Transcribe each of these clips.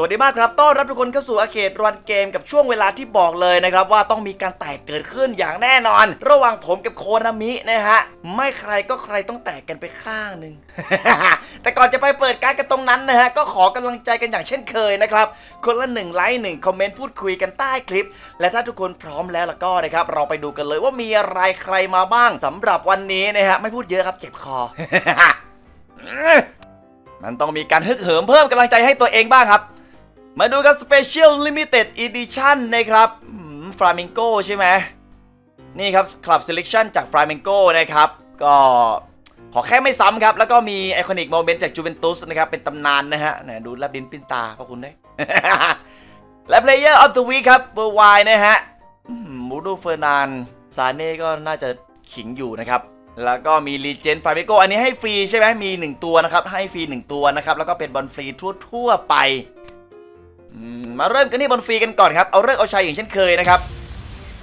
สวัสดีมากครับต้อนรับทุกคนเข้าสู่อาเขตรันเกมกับช่วงเวลาที่บอกเลยนะครับว่าต้องมีการแตกเกิดขึ้นอย่างแน่นอน ระหว่างผมกับโคนามินะฮะไม่ใครก็ใครต้องแตกกันไปข้างหนึ่ง แต่ก่อนจะไปเปิดการกันตรงนั้นนะฮะก็ขอกำลังใจกันอย่างเช่นเคยนะครับคนละหนึ่งไลค์หนึ่งคอมเมนต์พูดคุยกันใต้คลิป และถ้าทุกคนพร้อมแล้วล้วก็นะครับเราไปดูกันเลยว่ามีอะไรใครมาบ้างสำหรับวันนี้นะฮะไม่พูดเยอะครับเจ็บคอ มันต้องมีการฮึกเหิมเพิ่มกำลังใจให้ตัวเองบ้างครับ มาดูครับ Special Limited Edition นะครับฟลามิงโกใช่ไหมนี่ครับ Club Selection จาก Flamengo นะครับ ก็ขอแค่ไม่ซ้ำครับ แล้วก็มีไอคอนิกโมเมนต์จากจูเวนตุสนะครับ เป็นตำนานนะฮะไหนดูรับดินปิ้นตาพระคุณได้และ Player of the Week ครับเบอร์วนะฮะมูดูเฟอร์นานซาเน่ก็น่าจะขิงอยู่นะครับ แล้วก็มี Legend f l a m e n g o อันนี้ให้ฟรีใช่ไหมมี 1 ตัวนะครับ ให้ฟรี 1 ตัวนะครับ แล้วก็เป็นบอลฟรีทั่ว ๆ ไป มาเริ่มกันที่บอลฟรีกันก่อนครับ เอาเลิกเอาชัยอย่างเช่นเคยนะครับ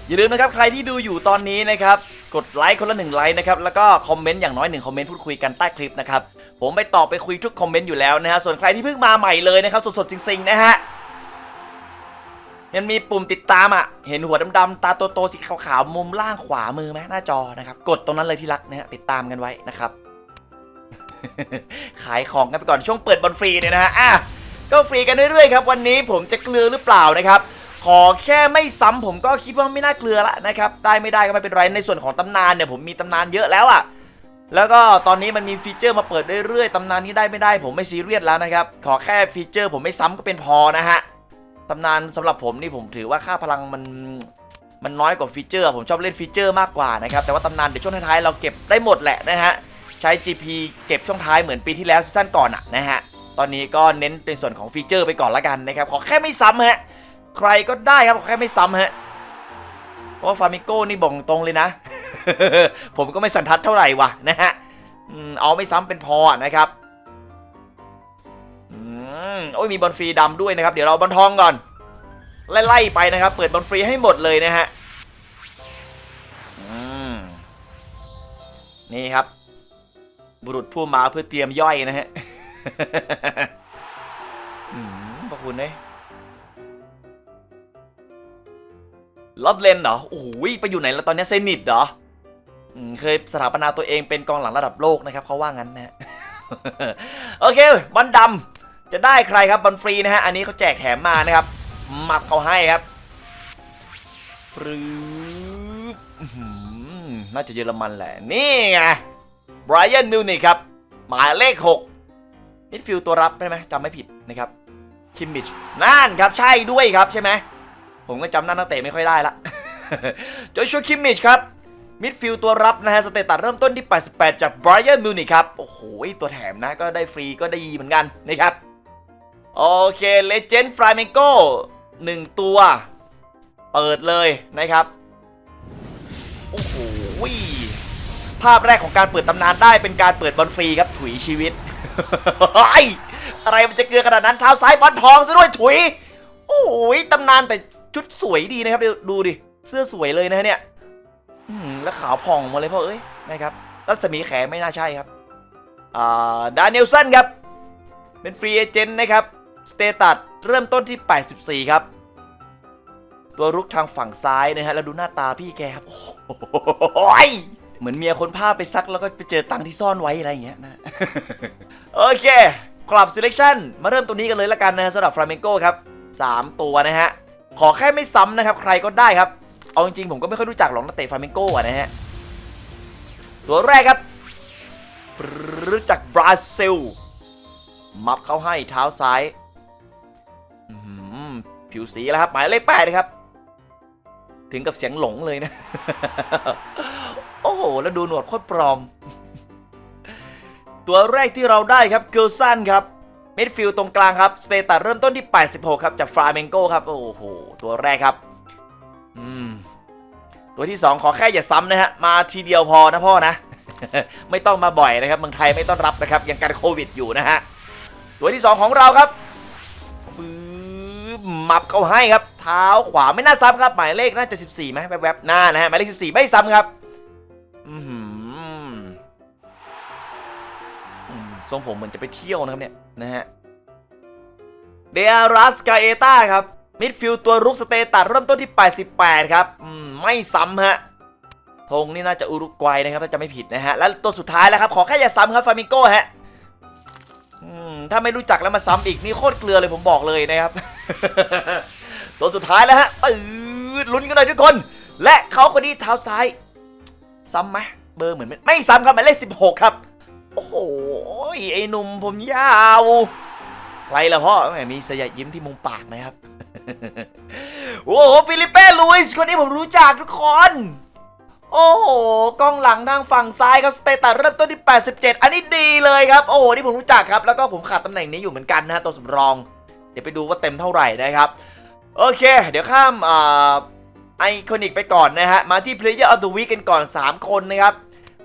อย่าลืมนะครับใครที่ดูอยู่ตอนนี้นะครับ กดไลค์คนละหนึ่งไลค์นะครับ แล้วก็คอมเมนต์อย่างน้อยหนึ่งคอมเมนต์พูดคุยกันใต้คลิปนะครับ ผมไปตอบไปคุยทุกคอมเมนต์อยู่แล้วนะฮะ ส่วนใครที่เพิ่งมาใหม่เลยนะครับสดๆจริงๆนะฮะมันมีปุ่มติดตามอะ เห็นหัวดำๆตาโตๆสีขาวๆมุมล่างขวามือไหมหน้าจอนะครับ กดตรงนั้นเลยที่รักนะฮะติดตามกันไว้นะครับ ขายของกันไปก่อนช่วงเปิดบอลฟรีเนี่ยนะฮะอะ ก็ฟรีกันเรื่อยๆครับวันนี้ผมจะเกลือหรือเปล่านะครับ ขอแค่ไม่ซ้ำผมก็คิดว่าไม่น่าเกลือละนะครับ ได้ไม่ได้ก็ไม่เป็นไรในส่วนของตำนานเนี่ยผมมีตำนานเยอะแล้วอะแล้วก็ตอนนี้มันมีฟีเจอร์มาเปิดเรื่อยๆตำนานนี้ได้ไม่ได้ผมไม่ซีเรียสแล้วนะครับ ขอแค่ฟีเจอร์ผมไม่ซ้ำก็เป็นพอนะฮะตำนานสำหรับผมนี่ผมถือว่าค่าพลังมันมันน้อยกว่าฟีเจอร์ ผมชอบเล่นฟีเจอร์มากกว่านะครับ แต่ว่าตำนานเดี๋ยวช่วงท้ายๆเราเก็บได้หมดแหละนะฮะ ใช้ GP เก็บช่วงท้ายเหมือนปีที่แล้วซีซั่นก่อนอะนะฮะ ตอนนี้ก็เน้นเป็นส่วนของฟีเจอร์ไปก่อนละกันนะครับขอแค่ไม่ซ้ำฮะใครก็ได้ครับขอแค่ไม่ซ้ำฮะเพราะว่าฟามิโก้นี่บอกตรงเลยนะ ผมก็ไม่สันทัดเท่าไหร่วะนะฮะเอาไม่ซ้ำเป็นพอนะครับอโอ้ยมีบอลฟรีดำด้วยนะครับ เดี๋ยวเราบอลทองก่อน ไล่ๆไปนะครับ เปิดบอลฟรีให้หมดเลยนะฮะนี่ครับ บุรุษผู้มาเพื่อเตรียมย่อยนะฮะ อืมพระคุณเนี่ยลอบเลนเหรอ โอ้โหไปอยู่ไหนแล้วตอนนี้เซนิตเหรอ เคยสถาปนาตัวเองเป็นกองหลังระดับโลกนะครับเขาว่างั้นนะ โอเคบอลดำจะได้ใครครับบอลฟรีนะฮะ อันนี้เขาแจกแถมมานะครับ หมับเขาให้ครับปรึ๊บอื้อน่าจะเยอรมันแหละ นี่ไงไบรอันมิวนิกครับ หมายเลข 6 มิดฟิลด์ตัวรับได้ไหมจำไม่ผิดนะครับคิมมิชนั่นครับใช่ด้วยครับใช่ไหมผมก็จำหน้านักเตะไม่ค่อยได้ละโจชัวคิมมิชครับมิดฟิลด์ตัวรับนะฮะสเตตัสเริ่มต้นที่ 88 จากไบรอันมิวนิกครับ โอ้โห ตัวแถมนะก็ได้ฟรีก็ได้ยีเหมือนกันนะครับ โอเคเลเจนด์ฟลายเมโก้หนึ่งตัว เปิดเลยนะครับ โอ้โหภาพแรกของการเปิดตำนานได้เป็นการเปิดบอลฟรีครับถุยชีวิต อะไรมันจะเกลือขนาดนั้นเท้าซ้ายบอลทองซะด้วยถุย โอ้ยตำนานแต่ชุดสวยดีนะครับดูดิ เสื้อสวยเลยนะเนี่ยอืมแล้วขาวผ่องมาเลยพ่อเอ้ยนะครับรัศมีแขไม่น่าใช่ครับอ่าดานิเอลสันครับ เป็นฟรีเอเจนต์นะครับ สเตตัสเริ่มต้นที่ 84 ครับ ตัวรุกทางฝั่งซ้ายนะฮะแล้วดูหน้าตาพี่แกครับ โอ้ย เหมือนเมียคนพาไปซักแล้วก็ไปเจอตังค์ที่ซ่อนไว้อะไรอย่างเงี้ยนะ โอเคคลับ selection มาเริ่มตัวนี้กันเลยละกันนะสำหรับฟลาเมงโกครับ3 ตัวนะฮะ ขอแค่ไม่ซ้ำนะครับ ใครก็ได้ครับ เอาจริงๆผมก็ไม่ค่อยรู้จักหรอกนักเตะฟลาเมงโกะนะฮะ ตัวแรกครับรู้จักบราซิล มับเข้าให้เท้าซ้ายผิวสีแล้วครับ หมายเลขแปดนะครับ ถึงกับเสียงหลงเลยนะ แล้วดูหนวดโคตรปลอม ตัวแรกที่เราได้ครับเกิลซันครับมิดฟิลด์ตรงกลางครับ สเตตัสเริ่มต้นที่ 86 ครับ จากฟราเมงโกครับ โอ้โห ตัวแรกครับ อืม ตัวที่ 2 ขอแค่อย่าซ้ำนะฮะ มาทีเดียวพอนะพ่อนะ ไม่ต้องมาบ่อยนะครับ เมืองไทยไม่ต้อนรับนะครับ ยังกันโควิดอยู่นะฮะ ตัวที่ 2 ของเราครับปื๊บมับเขาให้ครับ เท้าขวาไม่น่าซ้ำครับ หมายเลขน่าจะ 14ไหมแวบๆหน้านะฮะ หมายเลข 14 ไม่ซ้ำครับ ทรงผมเหมือนจะไปเที่ยวนะครับเนี่ยนะฮะเดอารัสกาเอต้าครับมิดฟิลด์ตัวรุกสเตตัสเริ่มต้นที่ 88 ครับอืมไม่ซ้ำฮะธงนี่น่าจะอุรุกวัยนะครับถ้าจะไม่ผิดนะฮะ และตัวสุดท้ายแล้วครับ ขอแค่อย่าซ้ำครับฟามิโก้ฮะอืมถ้าไม่รู้จักแล้วมาซ้ำอีกนี่โคตรเกลือเลยผมบอกเลยนะครับ ตัวสุดท้ายแล้วฮะปืดลุ้นกันหน่อยทุกคน และเขาคนนี้เท้าซ้าย ซ้ำไหมเบอร์เหมือนไม่ไม่ซ้ำครับหมายเลข16 ครับ โอ้โหไอ้หนุ่มผมยาว ใครล่ะพ่อแหมมีสยะยิ้มที่มุมปากนะครับ โอ้โหฟิลิปเป้ลุยส์คนนี้ผมรู้จักทุกคน โอ้โหกล้องหลังทางฝั่งซ้ายครับสเตตัสเริ่มต้นที่ 87 อันนี้ดีเลยครับ โอ้โหนี่ผมรู้จักครับ แล้วก็ผมขาดตำแหน่งนี้อยู่เหมือนกันนะฮะตัวสำรอง เดี๋ยวไปดูว่าเต็มเท่าไหร่นะครับ โอเค เดี๋ยวข้ามอ่าไอคอนิกไปก่อนนะฮะ มาที่ Player of the Week กันก่อน 3 คนนะครับ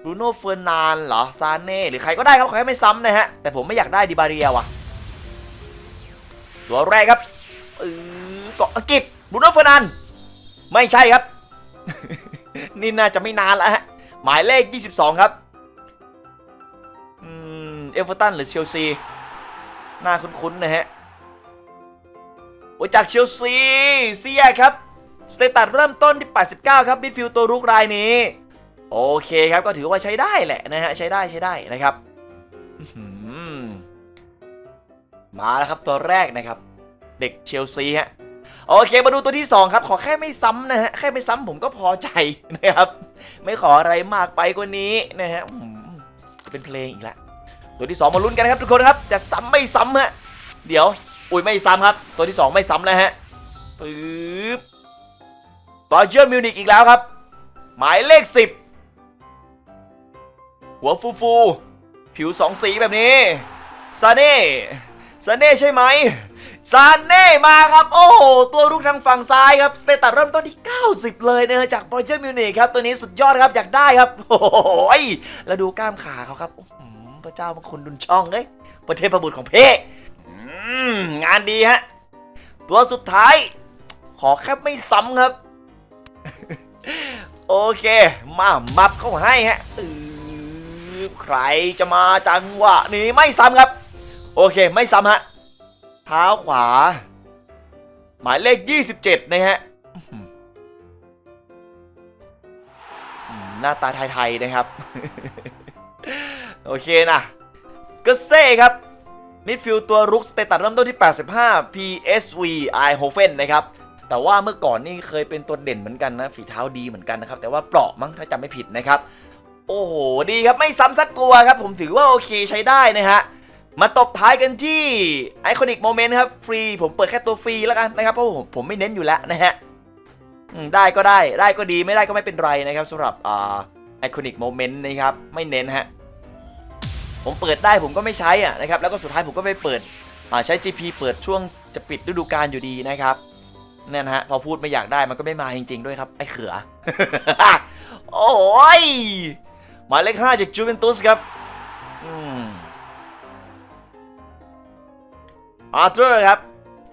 บรูโน่เฟอร์นานเหรอ ซานเน่ หรือใครก็ได้ครับขอให้ไม่ซ้ำนะฮะ แต่ผมไม่อยากได้ดิบาเรียว่ะ ตัวแรกครับเออกาะอังกฤษบรูโน่เฟอร์นานไม่ใช่ครับ นี่น่าจะไม่นานแล้วฮะ หมายเลข 22 ครับอเอเวอร์ตันหรือเชลซีหน้าคุ้นๆนะฮะโอ้ยจากเชลซีเซียครับ สเตตัสเริ่มต้นที่ 89 ครับมิดฟิลด์ตัวรุกรายนี้ โอเคครับก็ถือว่าใช้ได้แหละนะฮะใช้ได้ใช้ได้นะครับมาแล้วครับตัวแรกนะครับ เด็กเชลซีฮะโอเคมาดูตัวที่ 2 ครับ ขอแค่ไม่ซ้ำนะฮะแค่ไม่ซ้ำผมก็พอใจนะครับ ไม่ขออะไรมากไปกว่านี้นะฮะเป็นเพลงอีกแล้วตัวที่ 2 มาลุ้นกันนะครับทุกคนครับ จะซ้ำไม่ซ้ำฮะเดี๋ยว อุ้ยไม่ซ้ำครับ ตัวที่ 2 ไม่ซ้ำแล้วฮะปึ๊บบาเยิร์นมิวนิกอีกแล้วครับ หมายเลข 10 หัวฟูฟูผิวสองสีแบบนี้ซาเน่ซาเน่ใช่ไหมซาเน่มาครับ โอ้โห ตัวรุกทางฝั่งซ้ายครับ สเตตัสเริ่มต้นที่ 90 เลยนะจากบาเยิร์มิวนิกครับ ตัวนี้สุดยอดครับ อยากได้ครับ โอ้โหแล้วดูกล้ามขาเขาครับพระเจ้ามันคนดุนช่องเอ้ยประเทศประบุตรของเพ่งานดีฮะ ตัวสุดท้าย ขอแค่ไม่ซ้ำครับ โอเค มามับเข้าให้ฮะอือ ใครจะมาจังหวะนี้ไม่ซ้ำครับ โอเคไม่ซ้ำฮะเท้าขวา หมายเลข 27 นะฮะอื้อหืออืมหน้าตาไทยๆนะครับ โอเคนะก็เซ่ครับมิดฟิลตัวรุกสเตตัสเริ่มต้นที่ 85 PSV i h o f e n นะครับ แต่ว่าเมื่อก่อนนี่เคยเป็นตัวเด่นเหมือนกันนะ ฝีเท้าดีเหมือนกันนะครับ แต่ว่าเปราะมั้งถ้าจำไม่ผิดนะครับ โอ้โห ดีครับไม่ซ้ำสักตัวครับ ผมถือว่าโอเคใช้ได้นะฮะ มาตบท้ายกันที่ไอคอนิกโมเมนต์ครับ ฟรี ผมเปิดแค่ตัวฟรีแล้วกันนะครับ เพราะผมผมไม่เน้นอยู่แล้วนะฮะได้ก็ได้ได้ก็ดีไม่ได้ก็ไม่เป็นไรนะครับสำหรับไอคอนิกโมเมนต์นะครับ ไม่เน้นฮะ ผมเปิดได้ผมก็ไม่ใช้อะนะครับ แล้วก็สุดท้ายผมก็ไปเปิดใช้ GP เปิดช่วงจะปิดฤดูกาลอยู่ดีนะครับเนี่ยนะฮะพอพูดไม่อยากได้มันก็ไม่มาจริง ๆ ด้วยครับไอ้เขือ โอ้ย หมายเลขห้าจากจูเวนตุสครับอาร์เธอร์ครับ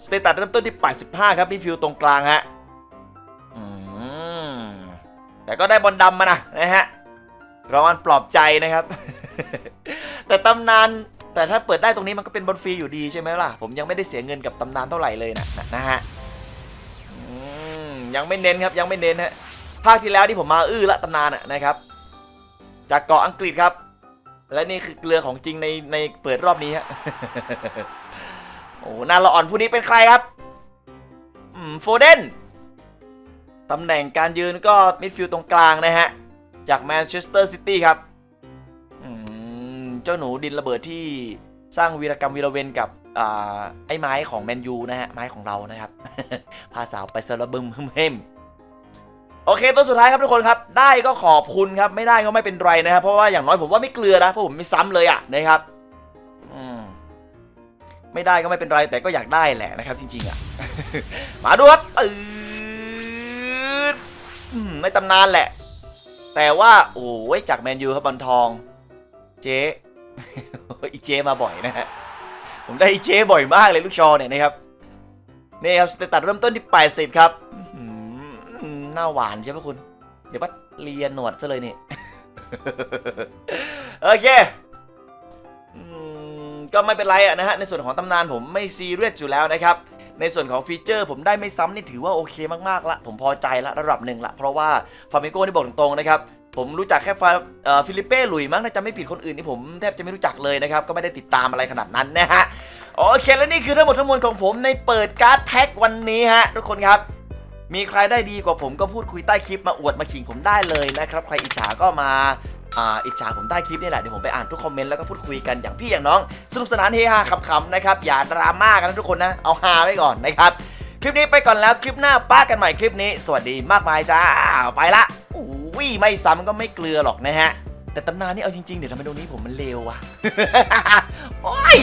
สเตตัสเริ่มต้นที่ 85 ครับมีฟิลตรงกลางฮะแต่ก็ได้บอลดำมานะนะฮะรางวัลปลอบใจนะครับ แต่ตำนานแต่ถ้าเปิดได้ตรงนี้มันก็เป็นบอลฟรีอยู่ดีใช่ไหมล่ะ ผมยังไม่ได้เสียเงินกับตำนานเท่าไหร่เลยนะนะนะฮะยังไม่เน้นครับยังไม่เน้นฮะภาคที่แล้วที่ผมมาอื้อละตำนานอะนะครับ จากเกาะอังกฤษครับ และนี่คือเกลือของจริงในในเปิดรอบนี้ฮะโอ้นาละอ่อนผู้นี้เป็นใครครับอืมโฟเดนตำแหน่งการยืนก็มิดฟิลด์ตรงกลางนะฮะ จากแมนเชสเตอร์ซิตี้ครับอืมเจ้าหนูดินระเบิดที่สร้างวีรกรรมวีรเวนกับอ่าไอ้ไม้ของแมนยูนะฮะ ไม้ของเรานะครับพาสาวไปเซระบึมฮึมเฮม โอเคตัวสุดท้ายครับทุกคนครับได้ก็ขอบคุณครับไม่ได้ก็ไม่เป็นไรนะครับ เพราะว่าอย่างน้อยผมว่าไม่เกลือนะเพราะผมไม่ซ้ำเลยอะนะครับอืมไม่ได้ก็ไม่เป็นไรแต่ก็อยากได้แหละนะครับ จริง ๆอะมาดูครับปืดอืมไม่ตำนานแหละ แต่ว่าโอ้ยจากแมนยูครับบอลทอง เจ๊อีเจมาบ่อยนะฮะผมได้อีเจบ่อยมากเลยลูกชอเนี่ยนะครับนี่ครับสเตตัสเริ่มต้นที่ 80 ครับ หน้าหวานใช่ไหมคุณ เดี๋ยวว่าเรียนหนวดซะเลยนี่ โอเคก็ไม่เป็นไรอะนะฮะ ในส่วนของตำนานผมไม่ซีเรียสอยู่แล้วนะครับ ในส่วนของฟีเจอร์ผมได้ไม่ซ้ำนี่ถือว่าโอเคมากๆละผมพอใจละระดับหนึ่งละ เพราะว่าฟาร์มิโก้ที่บอกตรงๆนะครับผมรู้จักแค่ฟาฟิลิปเป้หลุยมั้งถ้าจำไม่ผิดคนอื่นนี่ผมแทบจะไม่รู้จักเลยนะครับ ก็ไม่ได้ติดตามอะไรขนาดนั้นนะฮะ โอเค และนี่คือทั้งหมดทั้งมวลของผมในเปิดการ์ดแพ็ควันนี้ฮะทุกคนครับ มีใครได้ดีกว่าผมก็พูดคุยใต้คลิปมาอวดมาขิงผมได้เลยนะครับ ใครอิจฉาก็มาอิจฉาผมใต้คลิปนี่แหละเดี๋ยวผมไปอ่านทุกคอมเมนต์แล้วก็พูดคุยกันอย่างพี่อย่างน้องสนุกสนานเฮฮาขำๆนะครับอย่าดราม่ากันนะทุกคนนะเอาฮาไว้ก่อนนะครับคลิปนี้ไปก่อนแล้วคลิปหน้าป้ากันใหม่คลิปนี้ สวัสดีมากมายจ้าไปละอุ้ยไม่ซ้ำก็ไม่เกลือหรอกนะฮะแต่ตำนานนี่เอาจริงๆเดี๋ยวทำไมตรงนี้ผมมันเลววะโอ้ย